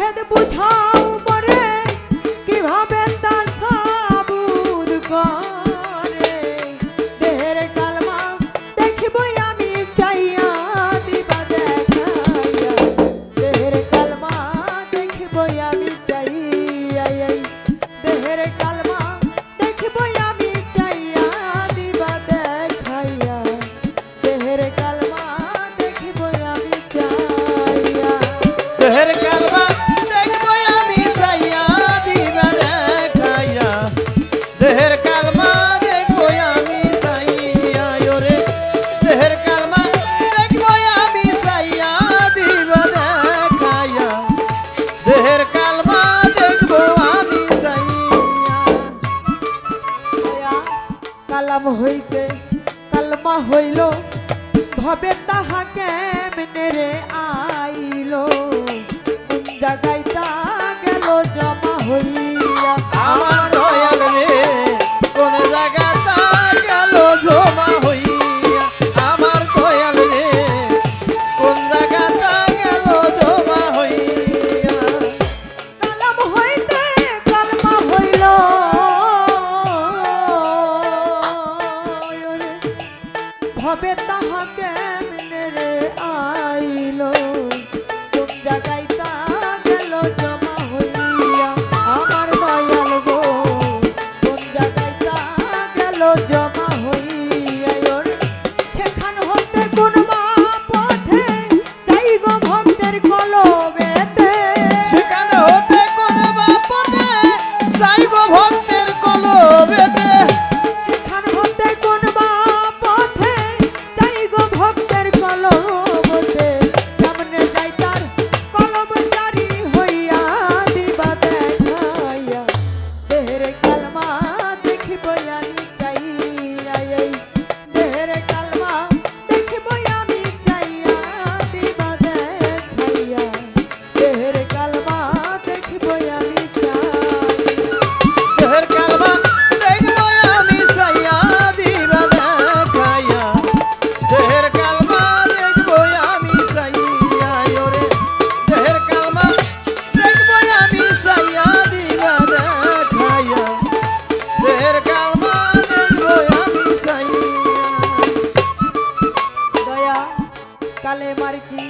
ভেদ বুঝা ইসলাম হইতে কালমা হইল ভবে তাহা কেমনে রে আইল। জাগাইতা তা গেল জমা হইল মার কি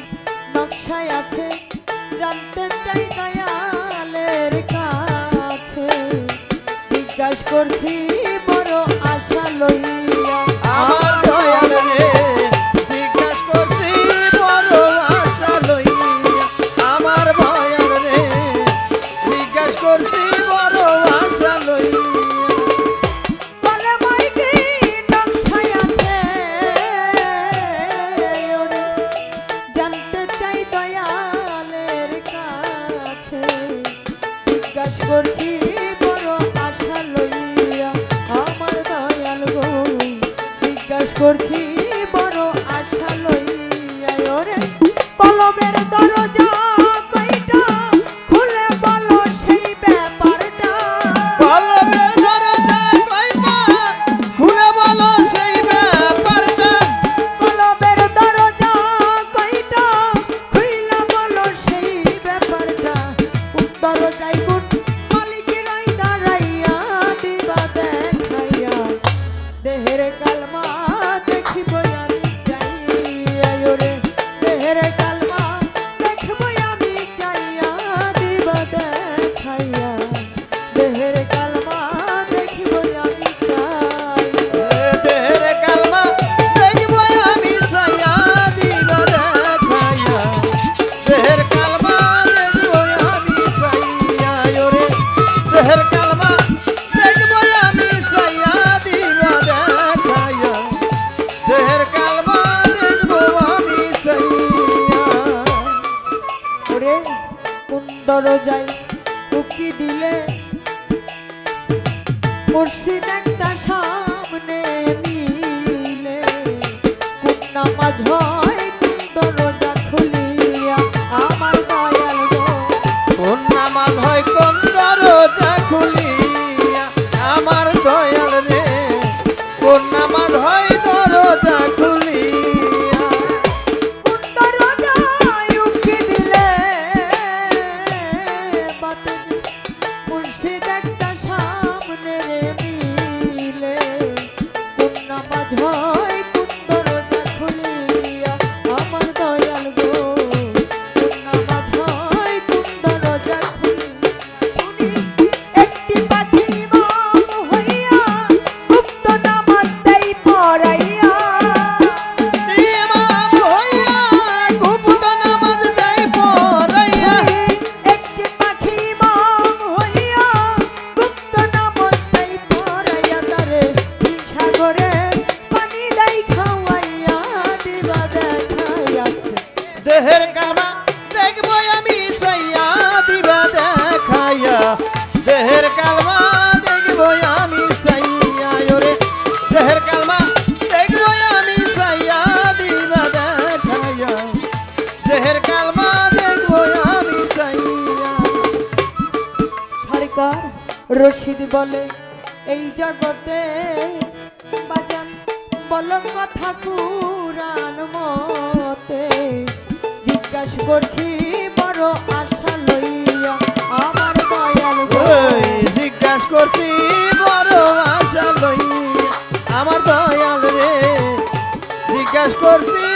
দরজায় উকি দিলে। মুর্শিদ একটা সামনে নিলে নামাজ হয় তার রশিদ বলে, এই জগতে বাজান বল কথা পুরাণ মতে। জিজ্ঞাস করছি, বড় আশা লইয়া আমার দয়াল জিজ্ঞাস করছি, বড় আশা লইয়া আমার দয়াল রে। জিজ্ঞাস করছি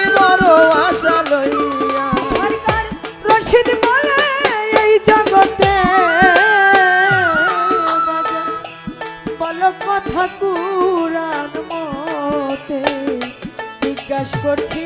ঠাকুর মতে জিজ্ঞাসা করছি